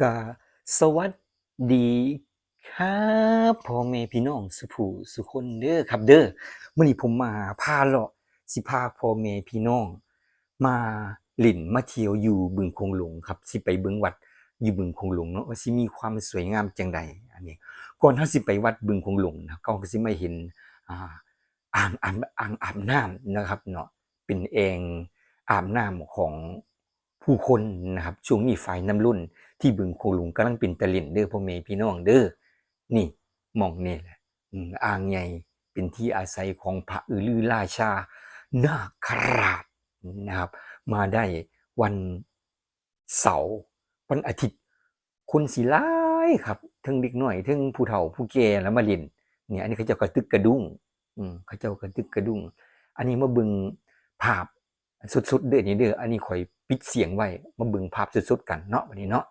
ก็สวัสดีครับพ่อแม่พี่น้องสุผูสุคนเด้อครับเด้อมื้อนี้ผมมาพาเลาะสิพาพ่อแม่พี่น้อง มาเล่นมาเที่ยวอยู่บึงคงหลงครับ สิไปบิ่งวัดอยู่บึงคงหลงเนาะว่าสิมีความสวยงามจังใดอันนี้ก่อนเฮาสิไปวัดบึงคงหลงนะก็สิมาเห็นอ่าอ่างอ่างอ่างอาบน้ำนะครับเนาะเป็นแอ่งอาบน้ำของผู้คนนะครับช่วงนี้ไฟน้ำรุ่น ที่บึงโขงหลงกำลังเป็นตะลิ่นเด้อพ่อแม่พี่น้องเด้อนี่มองนี่แหละอืมอ่างใหญ่เป็นที่อาศัยของพระอือลือราชานาคราชนะครับ มาได้วันเสาร์วันอาทิตย์ คนสิลายครับทั้งเด็กน้อยทั้งผู้เฒ่าผู้แก่แล้วมาเล่นเนี่ยอันนี้เขาเจ้ากระตึกกระดุ้งอืมเขาเจ้ากระตึกกระดุ้ง อันนี้มาบิ่งภาพสุดๆเด้อนี่เด้ออันนี้ข่อยปิดเสียงไว้มาบิ่งภาพสุดๆกันเนาะวันนี้เนาะ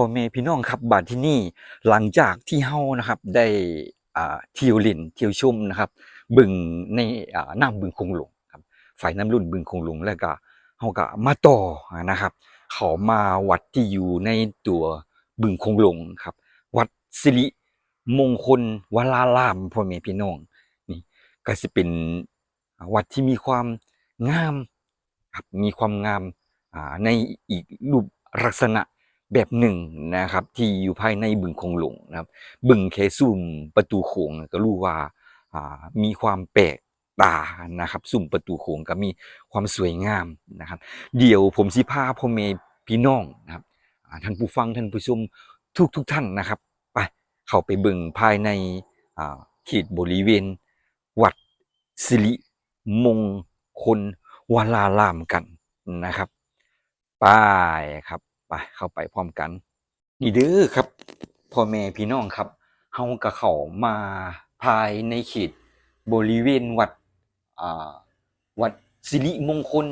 พ่อแม่พี่น้องครับบัดที่นี่หลังจากที่เฮานะครับได้อ่าเที่ยวล่นเที่ยวชมนะครับบึงในอ่าน้ำบึงคงหลงครับฝ่ายน้ำรุ่นบึงคงหลงแล้วก็เฮาก็มาต่อนะครับ เขามาวัดที่อยู่ในตัวบึงคงหลงครับ วัดสิริมงคลวรารามพ่อแม่พี่น้องนี่ก็สิเป็นวัดที่มีความงามครับมีความงามอ่าในอีกรูปลักษณะ แบบหนึ่งนะครับ ที่อยู่ภายในบึงคงหลงนะครับ บึงแคซุ่มประตูโขงก็รู้ว่ามีความแปลกตานะครับซุ่มประตูโขงก็มีความสวยงามนะครับ เดี๋ยวผมสิพาพ่อแม่พี่น้องนะครับท่านผู้ฟังท่านผู้ชมทุกทุกท่านนะครับไปเข้าไปบิ่งภายในเขตบริเวณ วัดสิริมงคลวรารามกันนะครับไปครับ ไปเข้าไปพร้อมกัน นี่เด้อครับพ่อแม่พี่น้องครับเฮากับเขามาภายในเขตบริเวณวัดอ่าวัดสิริมงคล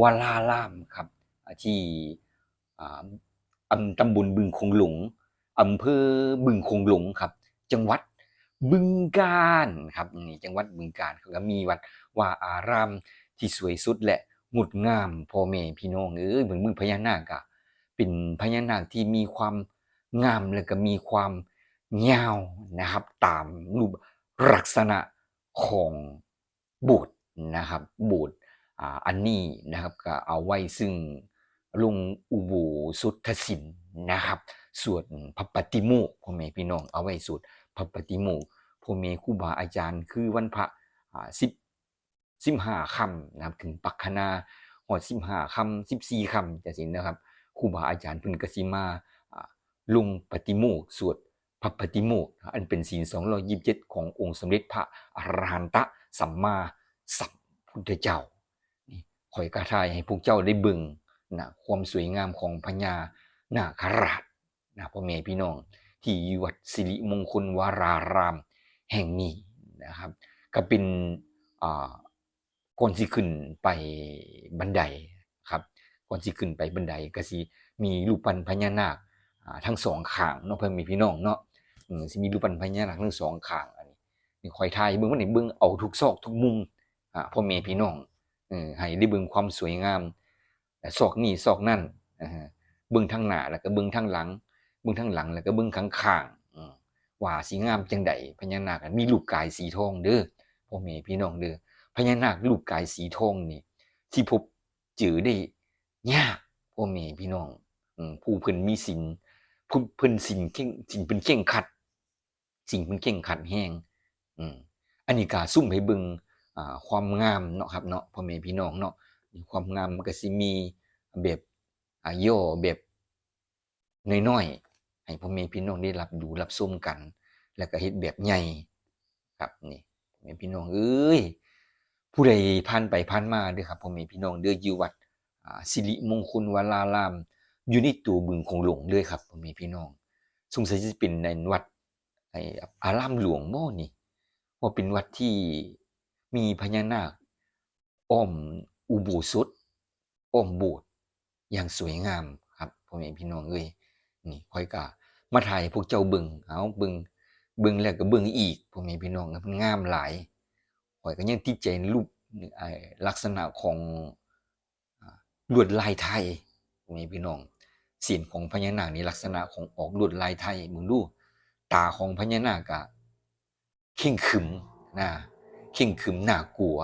วรารามครับ ที่อ่าอำตำบลบึงคงหลงอำเภอบึงคงหลงครับ จังหวัดบึงกาฬครับนี่จังหวัดบึงกาฬเขาก็มีวัดว่าอารามที่สวยสุดและงดงามพ่อแม่พี่น้องเอ้ยเหมือนมึงพญานาคอะ เป็นพญานาคที่มีความงามและก็มีความยาวนะครับ ตามรูปลักษณะของบสถ์นะครับบสถ์อ่าอันนี้นะครับก็เอาไว้ซึ่งลุงอุโบสุทธศิลนะครับสวดพระปฏิโมกพ่อแม่พี่น้องเอาไว้สวดพระปฏิโมกพ่อแม่ครูบาอาจารย์ คือวันพระสิบสิบห้าคำนะครับถึงปักคณาหอดสิบห้าคำสิบสี่คำจะสินนะครับ ครูบาอาจารย์เพิ่นกสิมาอ่าลงปฏิโมกสวดพระปฏิโมกอันเป็นศีล227ขององค์สมเด็จพระอรหันตะสัมมาสัมพุทธเจ้านี่ขอยกระทายให้พวกเจ้าได้บิ่งนะความสวยงามของพญานาคราชนะพ่อแม่พี่น้อง ที่ยวัดสิริมงคลวารารามแห่งนี้นะครับ ก็เป็นก่อนสิขึ้นไปบันได ก่อนสิขึ้นไปบันไดก็สิมีรูปปั้นพญานาคทั้งสองข้างเนาะเพิ่นมีพี่น้องเนาะมสิมีรูปปั้นพญานาคทั้งสองข้างอันนี้นี่คอยถ่ายเบิ่งมันนี่เบิ่งเอาทุกซอกทุกมุมอ่าพ่อแม่พี่น้องเออให้ได้เบิ่งความสวยงามแต่ซอกนี้ซอกนั่นเบิ่งทางหน้าแล้วก็เบิ่งทางหลังเบิ่งทางหลังแล้วก็เบิ่งข้างๆอืมว่าสิงามจังใดพญานาคมีรูปกายสีทองเด้อพ่อแม่พี่น้องเด้อพญานาครูปกายสีทองนี่ที่พบเจอได้ ยากพ่อพ่อแม่พี่น้องผู้เพิ่นมีศีลผู้เพิ่นศีลเข่งศีลเพิ่นเข่งขัด สิ่งเพิ่นเข่งขัดแฮงอืมอันนี้ก็ซุ่มให้เบิงอ่าความงามเนาะครับเนาะพ่อแม่พี่น้องเนาะความงามมันก็สิมีแบบอ่าย่อแบบน้อยๆให้พ่อแม่พี่น้องได้รับดูรับชมกัน แล้วก็เฮ็ดแบบใหญ่ครับนี่พ่อแม่พี่น้องเอ้ยผู้ใดผ่านไปผ่านมาเด้อครับพ่อแม่พี่น้องเด้ออยู่วัด สิริมงคลวราราม อยู่ในตัวบึงคงหลงเลยครับม่พี่น้องสงสัยจะเป็นในวัดไออารามหลวงบ่นี่ว่าเป็นวัดที่มีพญานาค อ้อมอุโบสถอ้อมโบสถ์อย่างสวยงามครับพ่อแม่พี่น้องเอ้ยนี่ค่อยก็มาถ่ายพวกเจ้าบิ่งเอาบิ่งบิ่งแล้วก็บิ่งอีกพ่อแม่พี่น้องมันงามหลายข่อยก็ยังติดใจรูปลักษณะของ ลวดลายไทยตรงนี้พี่น้องสีนของพญานาคนี่ลักษณะของออกลวดลายไทยมึงดู ตาของพญานาคอะข่งขึมนะเข่งขึมหน่ากลัว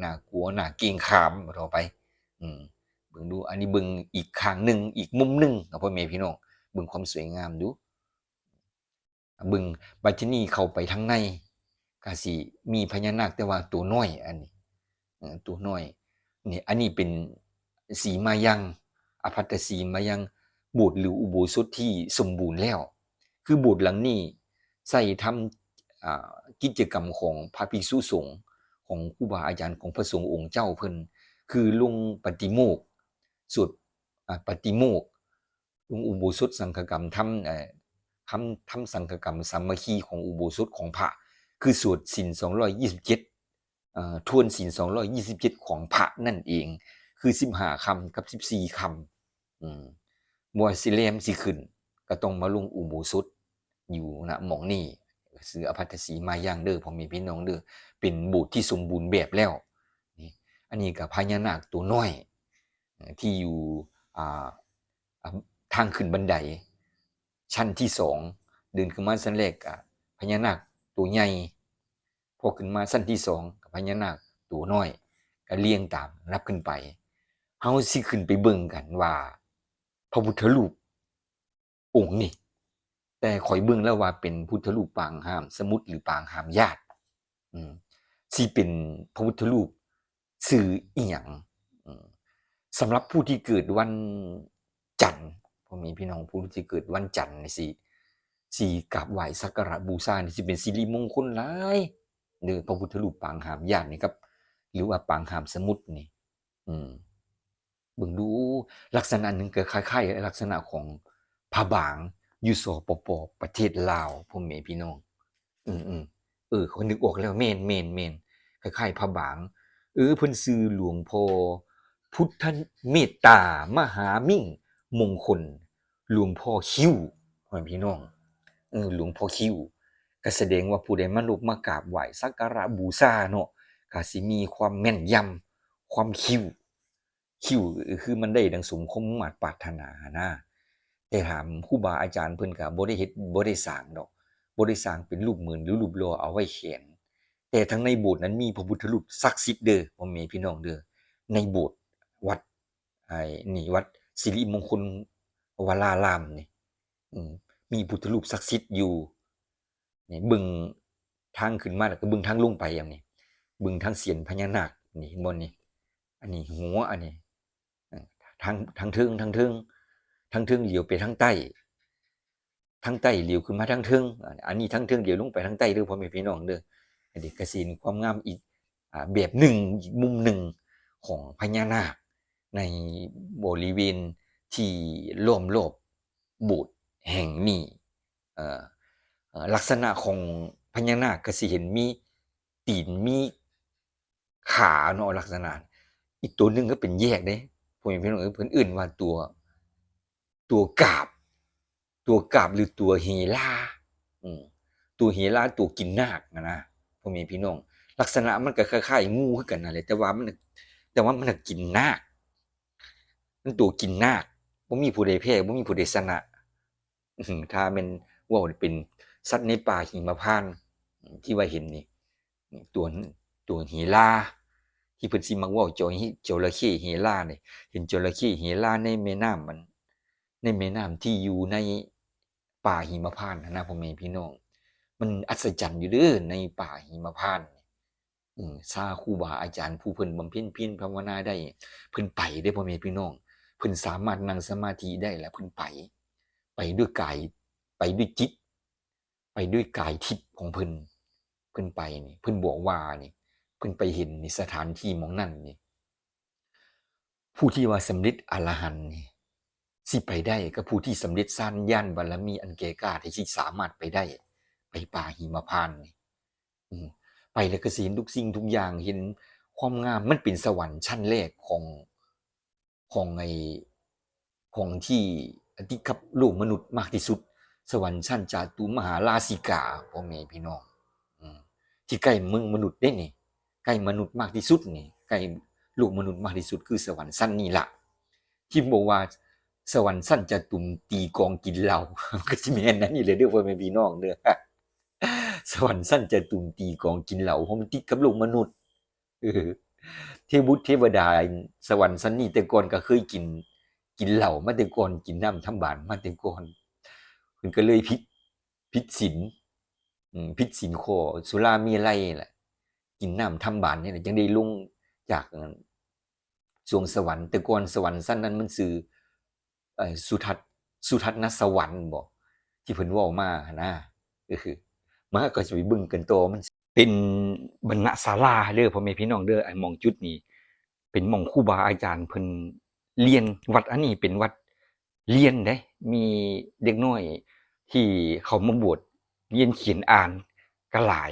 หน่ากลัวหน่าเกรงขามต่อไป อืมบิ่งดู อันนี้บิ่งอีกข้างหนึ่งอีกมุมหนึ่งกับพ่อแม่พี่น้องบิ่งความสวยงามดูบิ่งบัดทีนี้เข้าไปทางในก็สิมีพญานาคแต่ว่าตัวน้อย อันนี้ตัวน้อยนี่อันนี้เป็น สีมายังอภัตตสีมายังโบสถ์หรืออุโบสถที่สมบูรณ์แล้ว คือโบสถ์หลังนี้ใส่ทำกิจกรรมของพระภิกษุสงฆ์ของครูบาอาจารย์ของพระสงฆ์องค์เจ้าเพิ่นคือลงปฏิโมกข์สวดปฏิโมกข์ลงอุโบสถสังฆกรรมทำทำทำสังฆกรรมสามัคคีของอุโบสถของพระคือสวดศีล227เอ่อทวนศีล227ของพระนั่นเอง คือ15คำกับ14คำอืมบัวสิเลมสิขึ้น ก็ต้องมาลุงอุโบสถอยู่ณหมองนี้ซื้ออภัตสีมาย่างเด้อพอม่พี่น้องเด้อเป็นบุตรที่สมบูรณ์แบบแล้วนี่อันนี้ก็พญานาคตัวน้อย ที่อยู่ทางขึ้นบันได ชั้นที่สองเดินขึ้นมาชั้นแรกก็พญานาคตัวใหญ่พอขึ้นมาสั้นที่สองกับพญานาคตัวน้อยก็เลี้ยงตามนับขึ้นไปาสิขึ้นไปเบิ่งกันว่า พระพุทธรูปองค์นี่แต่ข่อยเบิ่งแล้วว่าเป็นพุทธรูปปางห้ามสมุทรหรือปางห้ามญาติสิเป็นพระพุทธรูปสื่ออีหยังสำหรับผู้ที่เกิดวันจันทร์พอมีพี่น้องผู้ที่เกิดวันจันทร์นี่สิสิกราบไหวสักการะบูชานี่สิเป็นสิริมงคลหลายเด้อพระพุทธรูปปางหามญาตินี่ครับ หรือว่าปางหามสมุทรนี่ อืม เบิ่งดูลักษณะหนึ่งก็คล้ายๆลักษณะของพระบางอยู่สปปประเทศลาวพ่อแม่พี่น้อง อืมอืมเออเขานึกออกแล้วเมนเมนเมนคล้ายๆพระบาง เออเพิ่นซื้อหลวงพ่อพุทธเมตตามหามิ่งมงคล หลวงพ่อคิ้วพ่อแม่พี่น้องเออหลวงพ่อคิ้วก็แสดงว่าผู้ใดมาลบมากราบไหว้สักการะบูชาเนาะก็สิมีความแม่นยำความคิ้ว คิวคือมันได้ดังสมคมมุ่งมาตรปรารถนานะแต่ถามครูบาอาจารย์เพิ่นก็บ่ได้เฮ็ดบ่ได้สร้างดอกบ่ได้สร้างเป็นรูปเหมือนหรือรูปหล่เอาไว้เขียนแต่ทั้งในโบสถ์นั้นมีพระพุทธรูปศักดิ์สิทธิ์เด้อพ่อแม่พี่น้องเด้อในโบสถ์วัดไอ้นี่วัดสิริมงคลวรารามนี่มีพุทธรูปศักดิ์สิทธิ์อยู่นี่บิ่งทางขึ้นมาแล้วก็บิ่งทางลงไปอย่างนี้บิ่งทางเสียนพญานาคนี่เห็นบ่นี่อันนี้หัวอันนี้ ทางทางทิงทางทิงทางทิงเหลียวไปทางใต้ทางใต้เหลียวขึ้นมาทางทิงอันนี้ทางทิงเหลียวลงไปทางใต้ด้อพ่อแม่พี่น้องเด้ออันนี้กสินความงามอีกแบบหนึ่งมุมหนึ่งของพญานาคในบริเวณที่ล้อมรอบบสถ์แห่งนี้ลักษณะของพญานาคก็สิเห็นมีตีนมีขาเนาะลักษณะ อีกตัวหนึ่งก็เป็นแยกเด้ ผมเห็นพี่น้องเอ้ยเพิ่นอื่นว่าตัว ตัวกาบ ตัวกาบหรือตัวเฮลาอืมตัวเฮลาตัวกินนาคนะนะผมเห็นพี่น้องลักษณะมันก็คล้ายๆงูคือกันนั่นแหละแต่ว่ามันแต่ว่ามันกินนาคมันตัวกินนาคบ่มีผู้ใดแพ้บ่มีผู้ใดชนะอื้อหือถ้าม่นเว้าเป็นสัตว์ในป่าหิมพานต์ที่ว่าเห็นนี่ตัวตัวเฮลา ที่เพิ่นสิมักว้าจอหิจระเข้เฮรานี่เห็นจระเข้เฮราในแม่น้ำมัน ในแม่น้ำที่อยู่ในป่าหิมพานต์นะพ่อแม่พี่น้อง มันอัศจรรย์อยู่เด้อในป่าหิมพานต์อืมซาครูบาอาจารย์ผู้เพิ่นบำเพ็ญเพียรภาวนาได้ เพิ่นไปเด้พ่อแม่พี่น้อง เพิ่นสามารถนั่งสมาธิได้แล้วเพิ่นไป ไปด้วยกายไปด้วยจิต ไปด้วยกายทิพย์ของเพิ่นเพิ่นไปนี่เพิ่นบอกว่านี่ เพิ่นไปเห็นนี่สถานที่มองนั้นนี่ผู้ที่ว่าสำเร็จอรหันต์นี่สิไปได้ก็ผู้ที่สำเร็จสร้างญาณบารมีอันแก่กล้าที่สิสามารถไปได้ ไปป่าหิมพานนี่ไปแล้วก็สิเห็นทุกสิ่งทุกอย่างเห็นความงามมันเป็นสวรรค์ชั้นแรกของของไอของที่ที่กับโลกมนุษย์มากที่สุด สวรรค์ชั้นจาตุมหาราชิกาพ่อแม่พี่น้องที่ใกล้เมืองมนุษย์ได้นี่ ใกล้มนุษย์มากที่สุดนี่ใกล้โลกมนุษย์มากที่สุดคือสวรรค์ชั้นนี้ล่ะที่บอกว่าสวรรค์ชั้นจะตุ่มตีกองกินเหล้าก็สิแม่นนั้นนี่เลยเด้อพ่อแม่พี่น้องเด้อสวรรค์ชั้นจะตุ่มตีกองกินเหล้าเพราะมันติดกับโลกมนุษย์เออเทพบุตรเทวดาสวรรค์ชั้นนี้แต่ก่อนก็เคยกิน กินเหล้ามาแต่ก่อนกินน้ำทำบานมาแต่ก่อนเพิ่นก็เลยผิดผิดศีลอืมผิดศีลข้อสุรามีไรแหละ กินน้ำทำบานเนี่แหละจังได้ลุงจากสวงสวรรค์แต่ก่อนสวรรค์สั้นนั้นมันสื่อสุทัศสุทัศนสวรรค์บ่ที่เพิ่นว้ามานะก็คือมาก็จะไปบิ่งกันต่อมันเป็นบรรณศาลาเด้อพ่อแม่พี่น้องเด้อไอ้มองจุดนี้เป็นมองครูบาอาจารย์เพิ่นเรียนวัดอันนี้เป็นวัดเรียนเด้ มีเด็กน้อยที่เขามาบวชเรียนเขียนอ่านก็หลาย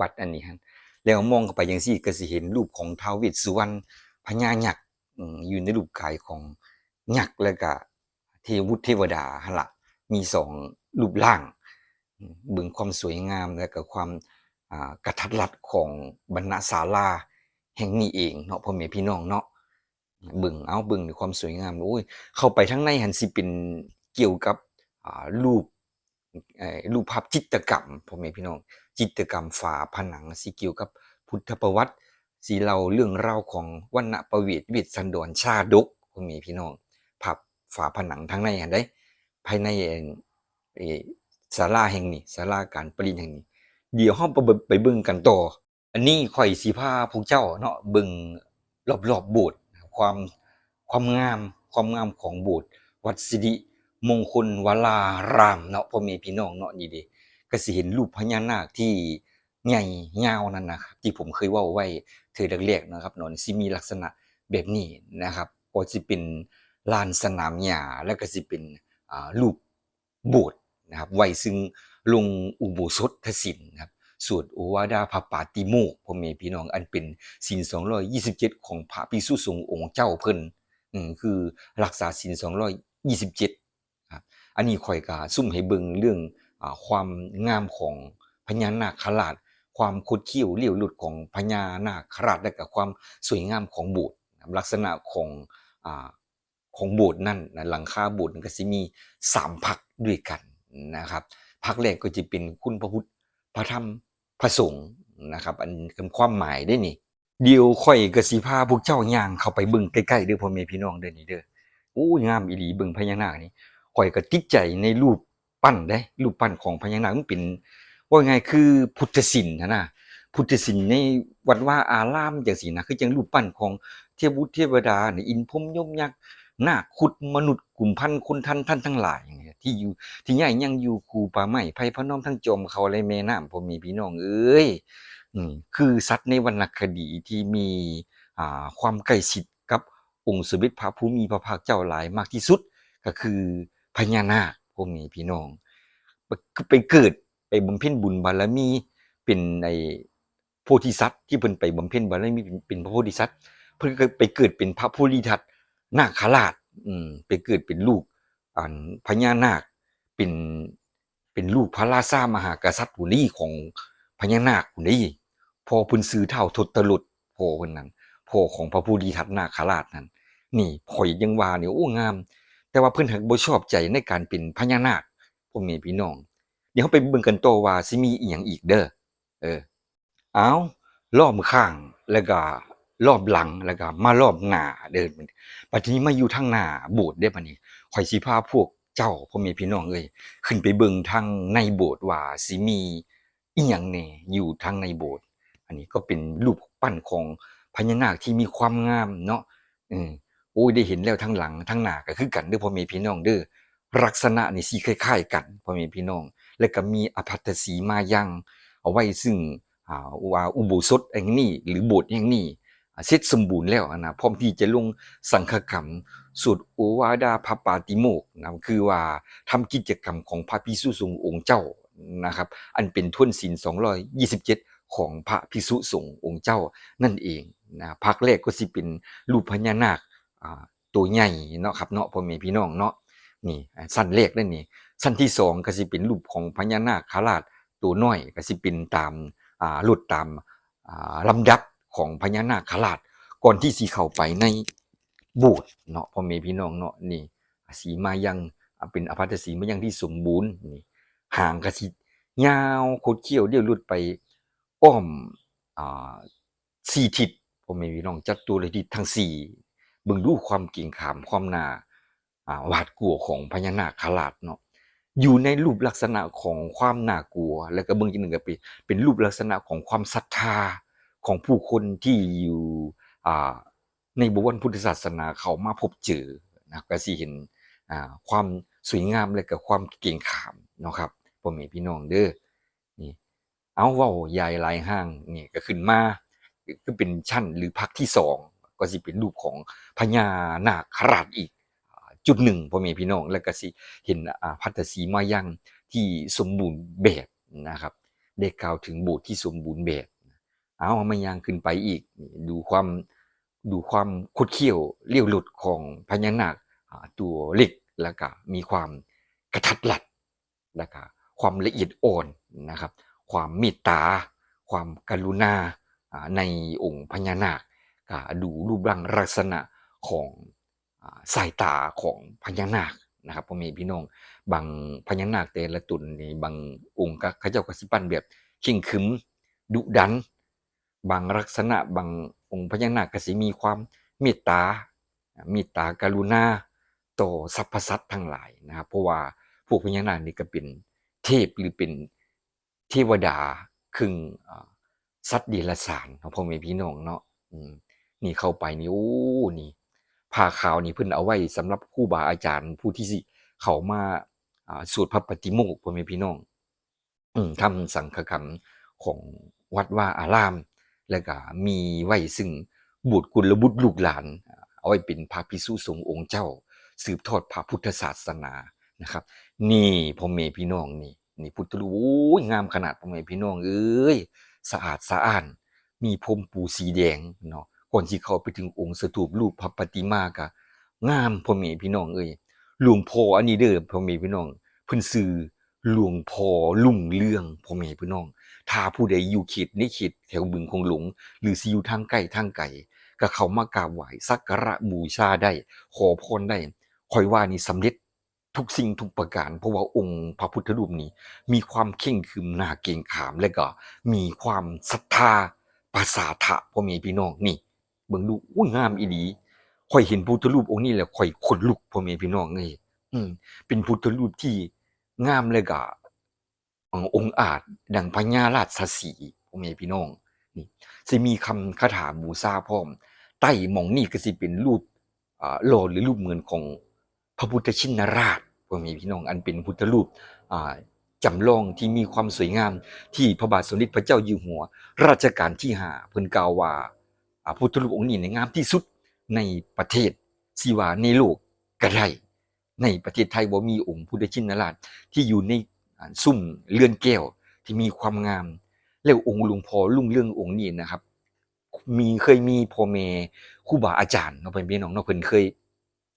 วัดอันนี้ฮะ แล้วมองเข้าไปจังซี่ก็สิเห็นรูปของท้าวเวสสุวรรณพญายักษ์อืมอยู่ในรูปกายของยักษ์แล้วก็เทวุฒเทวดาหละมีสองรูปร่างเบิ่งความสวยงามและก็ความกระทัดรัดของบรรณศาลาแห่งนี้เองเนาะพ่อแม่พี่น้องเนาะเบิ่งเอาเบิ่งในความสวยงามโอ้ยเข้าไปข้งในหันสิเป็นเกี่ยวกับรูปรูปภาพจิตรกรรมพ่อแม่พี่น้อง จิตรกรรมฝาผนังสิเกี่ยวกับพุทธประวัติสิเล่าเรื่องราวของวรรณประเวทเวทสันดรชาดกพ่อแม่พี่น้องภาพฝาผนังทั้งในหันได้ ภายในเอ่อเอ่อศาลาแห่งนี้ศาลาการประดิษฐ์แห่งนี้ เดี๋ยวเฮาไปเบิ่งไปเบิ่งกันต่อ อันนี้ข่อยสิพาพวกเจ้าเนาะเบิ่งรอบๆโบสถ์ความความงามความงามของโบสถ์วัดสิริมงคลวรารามเนาะพ่อแม่พี่น้องเนาะนี่เด ก็สิเห็นรูปพญานาคที่ใหญ่ยาวนั่นนะครับที่ผมเคยว้าไว้เทื่อแรกๆนะครับเนาะสิมีลักษณะแบบนี้นะครับก็สิเป็นลานสนามหญ้าแล้วก็สิเป็นรูปโบสถ์นะครับไว้ซึ่งลงอุโบสถศีลนครับสวดโอวาดาพระปาติโมกข์พ่อแม่พี่น้องอันเป็นศีล227ของพระภิกษุสงฆ์องค์เจ้าเพิ่นคือรักษาศีล227ครับอันนี้ข่อยก็ซุ่มให้เบิงเรื่อง ความงามของพญานาคราชความคดคี้วเลี้ยวหลุดของพญานาคราชและก็ความสวยงามของโบสถ์นะครับลักษณะของอของโบสถ์นั่นหลังคาโบสถ์ก็สิมีสามภาคด้วยกันนะครับภาคแรกก็จะเป็นคุณพระพุทธพระธรรมพระสงฆ์นะครับอันเป็นความหมายได้นี่เดี๋ยวข่อยก็สิพาพวกเจ้าย่างเข้าไปบิ่งใกล้ๆเด้อพ่อแม่พี่น้องเด้อนี่เด้อโอ้ยงามอีหลีบิ่งพญานาคนี่ข่อยก็ติดใจในรูป ปั้นได้รูปปั้นของพญานาคมันเป็นว่าไงคือพุทธศิลป์นะนะพุทธศิลป์ในวัดว่าอารามจังซี่นะคือจังรูปปั้นของเทพบุตรเทวดานี่อินพมยมยักษ์หน้าขุดมนุษย์กลุ่มพันคนทันท่านทั้งหลายอย่างเงี้ยที่อยู่ที่ใหญ่ยังอยู่คูป่าไม้ไผ่พะน้อมทั้งจมเขาอะไรแม่น้ำพ่อแมีพี่น้องเอ้ยคือสัตว์ในวรรณคดีที่มีความใกล้ชิดกับองค์สมเด็จพระผู้มีพระภาคเจ้าหลายมากที่สุดก็คือพญานาค พ่อแมีพี่น้องไปเกิดไปบำเพ็ญบุญบารมีเป็นในโพธิสัตว์ที่เพิ่นไปบำเพ็ญบารมีเป็นพระโพธิสัตว์เพิ่นไปเกิดเป็นพระโพธิทัตนาคราชอืมไปเกิดเป็นลูกอันพญานาคเป็นเป็นลูกพระราชามหากษัตริย์ผู้นี้ของพญานาคผู้นี้พอพิ่นซื้อเท่าทศลุดพ่อเพิ่นนั้นพ่อของพระผู้ดีทัตนาคราชนั้น นี่ข่อยยังว่าเนี่ยโอ้งาม แต่ว่าเพิ่นหักบ่ชอบใจในการเป็นพญานาคพ่อแม่พี่น้อง เดี๋ยวเราไปเบิ่งกันโตว่าสิมีอีหยังอีกเด้อเออเอาล้อมข้างแล้วก็รอบหลังแล้วก็มารอบหน้าเดินบัดทีนี้มาอยู่ทางหน้าโบสถ์ได้บัดนี้ข่อยสิพาพวกเจ้าพ่อแม่พี่น้องเอ้ยขึ้นไปเบิ่งทางในโบสถ์ว่าสิมีอีหยังแน่อยู่ทางในโบสถ์อันนี้ก็เป็นรูปปั้นของพญานาคที่มีความงามเนาะอืม อ้ยได้เห็นแล้วทั้งหลังทั้งหน้าก็คือกันเด้อพ่อแม่พี่น้องเด้อลักษณะนี่สิคล้ายๆกันพ่อแม่พี่น้อง แล้วก็มีอภัตสีมายังเอาไว้ซึ่งอ่าว่าอุโบสถอย่างนี้หรือโบสถ์อย่างนี้เสร็จสมบูรณ์แล้วนะพร้อมที่จะลงสังฆกรรมสุดโอวาดาพระปาติโมกนะคือว่าทำกิจกรรมของพระภิกษุสงฆ์องค์เจ้านะครับอันเป็นทุนศีล227 ของพระภิกษุสงฆ์องค์เจ้านั่นเองนะภาคแรกก็สิเป็นรูปพญานาค ตัวใหญ่เนาะครับเนาะพ่อแม่พี่น้องเนาะนี่สั้นแรกนั่นนี่สั้นที่สองก็สิเป็นรูปของพญานาคราชตัวน้อยก็สิเป็นตามอ่าลุดตามอ่าลำดับของพญานาคราชก่อนที่สิเข้าไปในโบสถ์เนาะพ่อแม่พี่น้องเนาะนี่สีมายังเป็นอภัตสีมายังที่สมบูรณ์นี่ห่างก็สิยาวโคดเขี้ยวเดี่ยวลุดไปอ้อมอ่าสี่ทิศพ่อแม่พี่น้องจัดตัวเลยทิศทั้งสี่ เบิ่งดูความเก่งขามความหนาหวาดกลัวของพญานาคราชเนาะอยู่ในรูปลักษณะของความน่ากลัว แล้วก็เบื้องที่หนึ่งก็เป็นเป็นรูปลักษณะของความศรัทธาของผู้คนที่อยู่ในบวรพุทธศาสนาเขามาพบเจอนะก็สิเห็นความสวยงามและก็ความเก่งขามเนาะครับพ่อแม่พี่น้องเด้อนี่เอาเว้ายายลายห้างนี่ก็ขึ้นมาก็เป็นชั้นหรือพักที่สอง ก็สิเป็นรูปของพญานาคราชอีกจุดหนึ่งพ่อแม่พี่น้องแล้วก็สิเห็นพัตตสีมายังที่สมบูรณ์แบบนะครับ ได้กล่าวถึงโบสถ์ที่สมบูรณ์แบบ เอามายังขึ้นไปอีก ดูความดูความคดเคี้ยวเลี้ยวหลุดของพญานาคตัวเล็กแล้วก็มีความกระทัดรัดแล้วก็ความละเอียดอ่อนนะครับ ความเมตตา ความกรุณาอ่าในองค์พญานาค ดูรูปร่างลักษณะของสายตาของพญานาคนะครับพ่อแม่พี่น้องบางพญานาคแต่ละตนนี่บางองค์ก็เขาเจ้าก็สิปั้นแบบข่งขรึมดุดัน บางลักษณะบางองค์พญานาคก็สิมีความเมตตาเมตตากรุณาต่อสรรพสัตว์ทั้งหลายนะครับเพราะว่าพวกพญานาคนี่ก็เป็นเทพหรือเป็นเทวดาครึ่งสัตว์เดรัจฉานเนาะพ่อแม่พี่น้องเนาะอืม นี่เข้าไปนี่โอ้นี่ผ้าขาวนี่เพิ่นเอาไว้สำหรับครูบาอาจารย์ผู้ที่สิเขามาอ่าสวดพระปฏิโมกข์พ่อแม่พี่น้องอืมทำสังฆกรรมของวัดว่าอาราม แล้วก็มีไว้ซึ่งบุตรกุลบุตรลูกหลาน เอาไว้เป็นพระภิกษุสงฆ์องค์เจ้า สืบทอดพระพุทธศาสนานะครับ นี่พ่อแม่พี่น้องนี่นี่พุทธรูปโอ้ยงามขนาดพ่อแม่พี่น้องเอ้ยสะอาดสะอ้าน มีพรมปูสีแดงเนาะ ก่อนที่เข้าไปถึงองค์สถูปรูปพระปฏิมากะงามพ่อแม่พี่น้องเอ้ยหลวงพ่ออันนี้เด้อพ่อแม่พี่น้องเพิ่นชื่อหลวงพ่อลุ่งเรื่องพ่อแม่พี่น้อง ถ้าผู้ใดอยู่เขตในเขตแถวบึงคงหลง หรือสิอยู่ทางใกล้ทางไกลก็เข้ามากราบไหว้สักการะบูชาได้ ขอพรได้คอยว่านี่สำเร็จทุกสิ่งทุกประการ เพราะว่าองค์พระพุทธรูปนี้ มีความเข่งขรึมน่าเกรงขามและก็มีความศรัทธาภาษาทะพ่อแม่พี่น้องนี่ เบิ่งดูอุ้ยงามอีหลีข่อยเห็นพุทธรูปองค์นี้แล้วข่อยขนลุกพ่อแม่พี่น้องเอ้ยอืม เป็นพุทธรูปที่งามเลยก็เอ่อองค์อาจดังพญาราชสีพ่อแม่พี่น้อง นี่สิมีคำคาถาบูชาพร้อม ใต้หม่องนี้ก็สิเป็นรูปอ่าหล่อหรือรูปเหมือนของพระพุทธชินราชพ่อแม่พี่น้องอันเป็นพุทธรูปอ่าจำลองที่มีความสวยงามที่พระบาทสมเด็จพระเจ้าอยู่หัวรัชกาลที่หาเพิ่นกล่าวว่า อ่าพุทธรูปองค์นี้เนี่ยงามที่สุดในประเทศสิว่าในโลกก็ได้ในประเทศไทยบ่มีองค์พุทธชินราชที่อยู่ในซุ้มเรือนแก้วที่มีความงามแล้วองค์หลวงพ่อลุ่งเรื่ององค์นี้นะครับ มีเคยมีพ่อแม่ครูบาอาจารย์เนาะเพิ่นพี่น้องเนาะเพิ่นเคย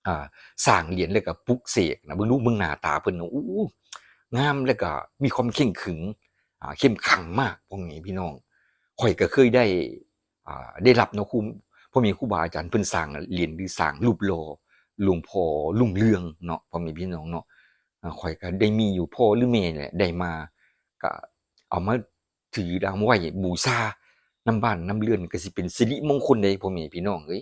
อ่าสร้างเหรียญแล้วก็ปุกเสกนะเบิ่งดูเบิ่งหน้าตาเพิ่นน่ะอู้งามแล้วก็มีความเข้มขึงอ่าเข้มขลังมากพวกนี้พี่น้องข่อยก็เคยได้ ได้รับเนาะครูพ่อมีครูบาอาจารย์เพิ่นสร้างเหรียญหรือสร้างรูปหล่อหลวงพ่อรุ่งเรืองเนาะพ่อมีพี่น้องเนาะอ่าข่อยก็ได้มีอยู่พ่อหรือแม่เนี่แหละได้มาก็เอามาถือดามไว้บูชาน้ำบ้านน้ำเรือนก็สิเป็นสิริมงคลเด้พ่อแม่พี่น้องเอ้ย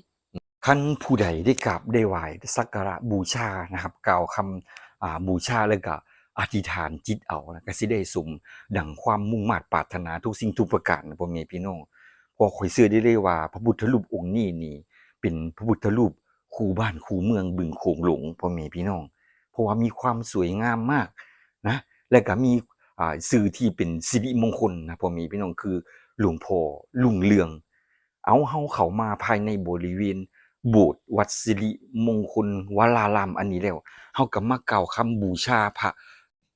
คันผู้ใดได้กราบได้ไหว้สักการะบูชานะครับ กล่าวคำบูชาแล้วก็อธิษฐานจิตเอานะก็สิได้สมดังความมุ่งมา่ปรารถนาทุกสิ่งทุกประการพ่อแม่พี่น้อง พอข่อยเชื่อได้เลยว่า พระพุทธรูปองค์นี้นี่ เป็นพระพุทธรูปคู่บ้านคู่เมืองบึงโขงหลงพ่อแม่พี่น้อง เพราะว่ามีความสวยงามมากนะ และก็มีอ่าสื่อที่เป็นสิริมงคลนะพ่อแม่พี่น้องคือหลวงพ่อลุงเรือง เอาเฮาเข้ามาภายในบริเวณโบสถ์วัดสิริมงคลวรารามอันนี้แล้วเฮาก็มาเก่าวคำบูชาพระ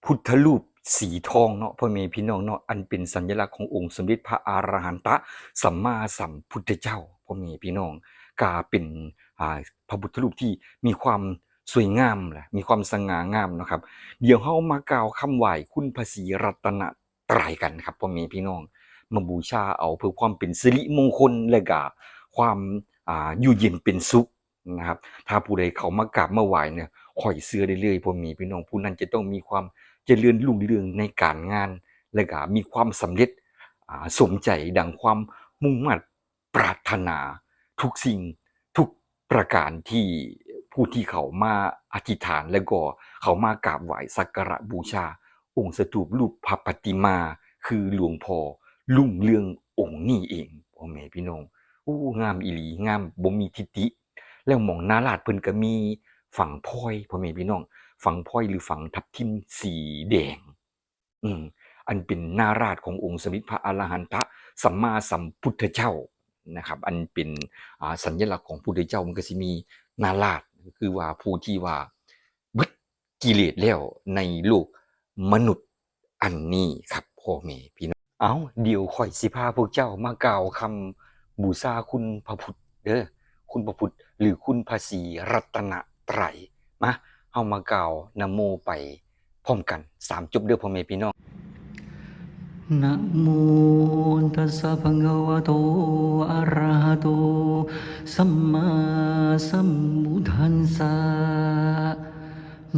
พุทธรูป สีทองเนาะพ่อแม่พี่น้องเนาะอันเป็นสัญลักษณ์ขององค์สมเด็จพระอรหันตะสัมมาสัมพุทธเจ้าพ่อแม่พี่น้องกาเป็นพระพุทธรูปที่มีความสวยงามแหละมีความสง่างามนะครับ เดี๋ยวเฮามากล่าวคำไหว้คุณพระศรีรัตนตรัยกันครับพ่อแม่พี่น้อง มาบูชาเอาเพื่อความเป็นสิริมงคลและก็ความอ่าอยู่เย็นเป็นสุขนะครับ ถ้าผู้ใดเขามากราบมาไหว้เนี่ยข่อยเสื้อได้เลยพ่อแม่พี่น้องผู้นั้นจะต้องมีความ เจริญรุ่งเรืองในการงาน และก็มีความสำเร็จสมใจดังความมุ่งมั่นปรารถนาทุกสิ่งทุกประการที่ผู้ที่เขามาอธิษฐานแล้วก็เขามากราบไหว้สักการะบูชา องค์สถูปรูปพระปฏิมา คือหลวงพ่อลุ่งเรืององค์นี้เองพ่อแม่พี่น้องอู้งามอีหลีงามบ่มีทิฏฐิแล้วหม่องนาลาดเพิ่นก็มีฝั่งพลอยพ่อแม่พี่น้อง ฝังพลอยหรือฝังทับทิมสีแดง อืมอันเป็นนาราชขององค์สมเด็จพระอรหันตะสัมมาสัมพุทธเจ้านะครับ อันเป็นสัญลักษณ์ของพุทธเจ้ามันก็สิมีนาราชคือว่าผู้ที่ว่าบิดกิเลสแล้วในโลกมนุษย์อันนี้ครับพ่อแม่พี่น้องเอาเดี๋ยวข่อยสิพาพวกเจ้ามากล่าวคำบูชาคุณพระพุทธเด้อคุณพระพุทธหรือคุณพระศรีรัตนไตรมา เฮามากล่าวนะโมไปพร้อมกันสามจบเด้อพ่อแม่พี่น้องนะโมตัสสะภะคะวะโตอะระหะโตสัมมาสัมพุทธัสสะ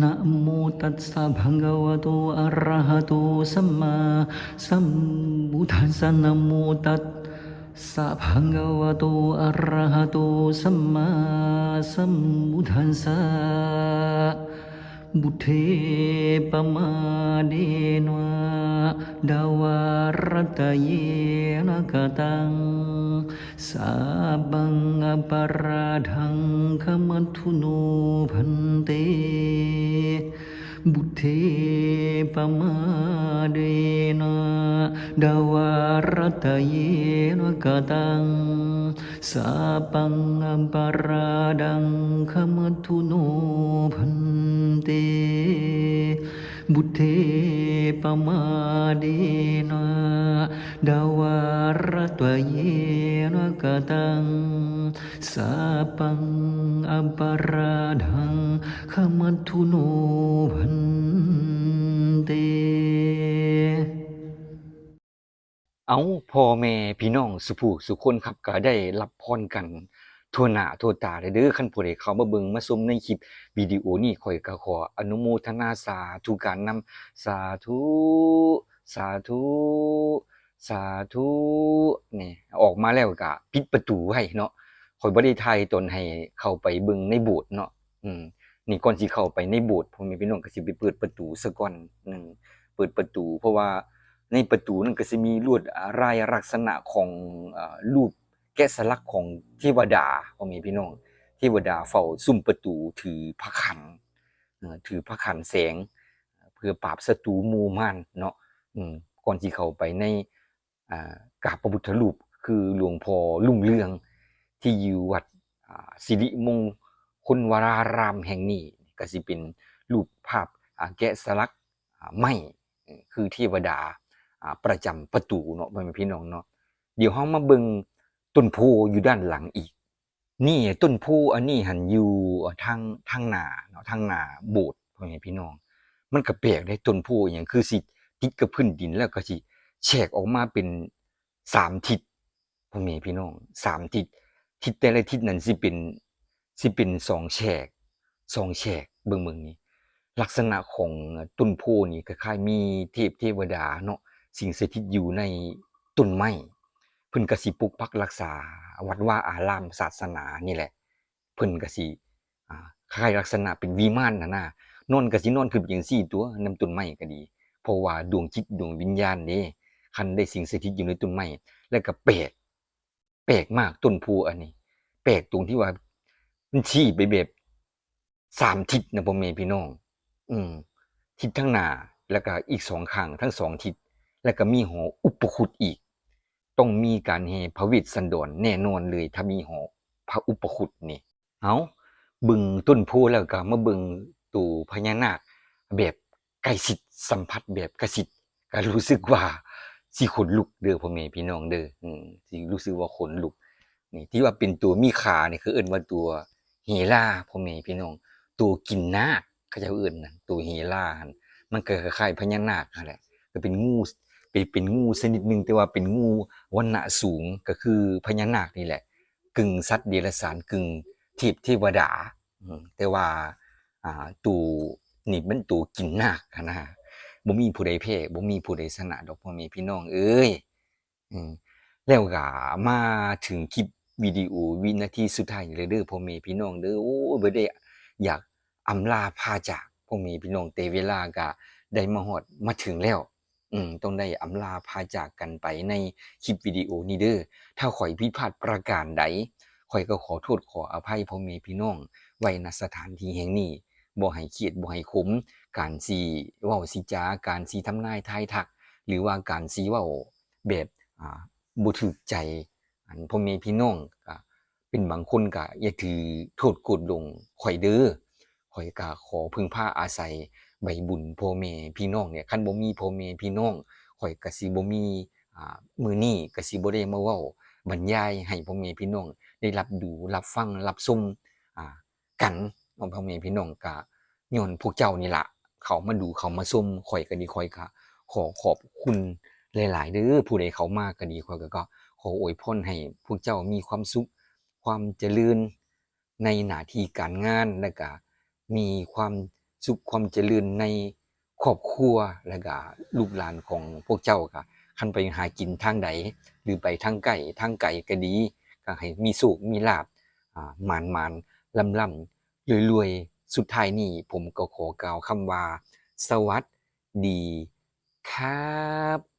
นะโมตัสสะภะคะวะโตอะระหะโตสัมมาสัมพุทธัสสะนะโมตัส สะภะคะวะโตอะระหะโตสัมมาสัมพุทธัสสะบุเทปมาเดนวะดาวารตะเยนะกตังสาบังอปราทังขมัทุโนพันเต บุเทปมาเดนะดาวารตเยนะกตังสาปังอัปาราดังขมทุโนพันเต บุเทปมาเดนะดาวารตวเยนะกตังสาปังอัปราดังขมัทุโนพันเต เอาพ่อแม่พี่น้องสุผู้สุคนครับก็ได้รับพรกัน ทวหน้าทวตาเลยเด้อคันผู้ใดเข้ามาเบิ่งมาชมในคลิปวิดีโอนี้ข่อยก็ขออนุโมทนาสาธุการนำสาธุสาธุสาธุนี่ออกมาแล้วก็ปิดประตูไว้เนาะข่อยบ่ได้ถ่ายตนให้เข้าไปเบิ่งในโบสถ์เนาะอืมนี่ก่อนสิเข้าไปในโบสถ์พ่อแม่พี่น้องก็สิไปเปิดประตูซะก่อนอืมเปิดประตู เพราะว่าในประตูนั้นก็จะมีลวดลายลักษณะของอรูป แกะสลักของเทวดาพ่อแม่พี่น้องเทวดาเฝ้าซุ้มประตูถือพระขันถือพระขันแสง เพื่อปราบศัตรูมูมารเนาะก่อนที่เขาไปในกาบพระพุทธรูปคือหลวงพ่อลุ่งเรืองที่อยู่วัดสิริมงคลวรารามแห่งนี้ก็สิเป็นรูปภาพแกะสลักไม่คือเทวดาประจำประตูเนาะพ่อแม่พี่น้องเนาะเดี๋ยวเฮามาเบิ่ง ต้นโพอยู่ด้านหลังอีก นี่ต้นโพอันนี้หันอยู่ทางทางหนาเนาะทางหนาโบสถ์พ่อแม่พี่น้อง มันก็แปลกได้ต้นโพอย่างคือสิติดกับพื้นดินแล้วก็สิแฉกออกมาเป็นสามทิศพ่อแม่พี่น้องสามทิศทิศแต่ละทิศนั้นสิเป็นสิเป็นสองแฉกสองแฉกเบิ่งเบิ่งนี้ลักษณะของต้นโพนี่คล้ายๆมีเทพเทวดาเนาะสิ่งสถิตอยู่ในต้นไม้ พิ่นกสิปกปักรักษา วัดว่าอารามศาสนานี่แหละ เพิ่นกสิคล้ายลักษณะเป็นวิมานน่ะนะนอนกสินอนขึ้นจังซี่ตัวนำต้นไม้ก็ดี เพราะว่าดวงจิตดวงวิญญาณเด้คันได้สิ่งสถิตอยู่ในต้นไม้แล้วก็แปลกแปลกมากต้นโพอันนี้แปลกตรงที่ว่ามันชี้ไปแบบสามทิศนะพ่อแม่พี่น้อง อืมทิศทั้งหน้าแล้วก็อีกสองข้างทั้งสองทิศแล้วก็มีหออุปคุตอีก ต้องมีการแห่พระเวสสันดรแน่นอนเลยถ้ามีหอพระอุปคุตนี่ เอาบึงต้นโพแล้วก็มาบึงตู่พญานาค แบบใกล้ชิดสัมผัสแบบกล้ชิดก็รู้สึกว่าสิขนลุกเด้อพ่อแม่พี่น้องเด้ออืมสิรู้สึกว่าขนลุก นี่ที่ว่าเป็นตัวมีขานี่คือเอิ้นว่าตัวเฮล่าพ่อแม่พี่น้อง ตัวกินนาคเขาจะเอิ้นนั่นตัวเฮล่าหั่นมันก็คล้ายๆพญานาคนั่นแหละก็เป็นงู เป็นเป็นงูชนิดหนึ่งแต่ว่าเป็นงูวรรณะสูงก็คือพญานาคนี่แหละ กึ่งสัตว์เดรัจฉานกึ่งเทพเทวดาแต่ว่าอ่าตูนี่มันตูกินนาคอะนะบ่มีผู้ใดแพ้บ่มีผู้ใดชนะดอกพ่อแม่พี่น้องเอ้ยแล้วก็มาถึงคลิปวิดีโอวินาทีสุดท้ายนี่เลยเด้อพ่อแม่พี่น้องเด้อโอ้ยบ่ได้อยากอำลาพาจากพ่อแม่พี่น้องแต่เวลาก็ได้มาฮอดมาถึงแล้ว อืมต้องได้อำลาพาจากกันไปในคลิปวิดีโอนี้เด้อถ้าข่อยผิพาดประการใดข่อยก็ขอโทษขออภัยพ่อแม่พี่น้อง ไว้ณสถานที่แห่งนี้บ่ให้เครียดบ่ให้ขมการสิเว้าสิจาการสิทำนายทายทัก หรือว่าการสิเว้าแบบอ่าบ่ถูกใจอันพ่อแม่พี่น้องก็เป็นบางคนก็อย่าถือโทษกรธหลงข่อยเด้อ ข่อยก็ขอพึ่งพาอาศัย ใบบุญพ่อแม่พี่น้องเนี่ยคันบ่มีพ่อแม่พี่น้องข่อยก็สิบ่มีอ่ามื้อนี้ก็สิบ่ได้มาเว้าบรรยายให้พ่อแม่พี่น้องได้รับดูรับฟังรับชมอ่ากันพ่อแม่พี่น้องก็ย้อนพวกเจ้านี่ละเขามาดูเขามาชมข่อยก็ดีข่อยก็ขอขอบคุณหลาย ๆเด้อผู้ใดเขามาก็ดีข่อยก็ก็ ขออวยพรให้พวกเจ้ามีความสุขความเจริญในหน้าที่การงานแล้วก็ มีความสุขความเจริญในครอบครัวแล้วก็ลูกหลานของพวกเจ้าก็คันไปหากินทางใดหรือไปทางไกลทางไกลก็ดีก็ให้มีสุขมีลาบหมานหมานลำลำรวยรวยสุดท้ายนี้ผมก็ขอกล่าวคำว่า สวัสดีครับ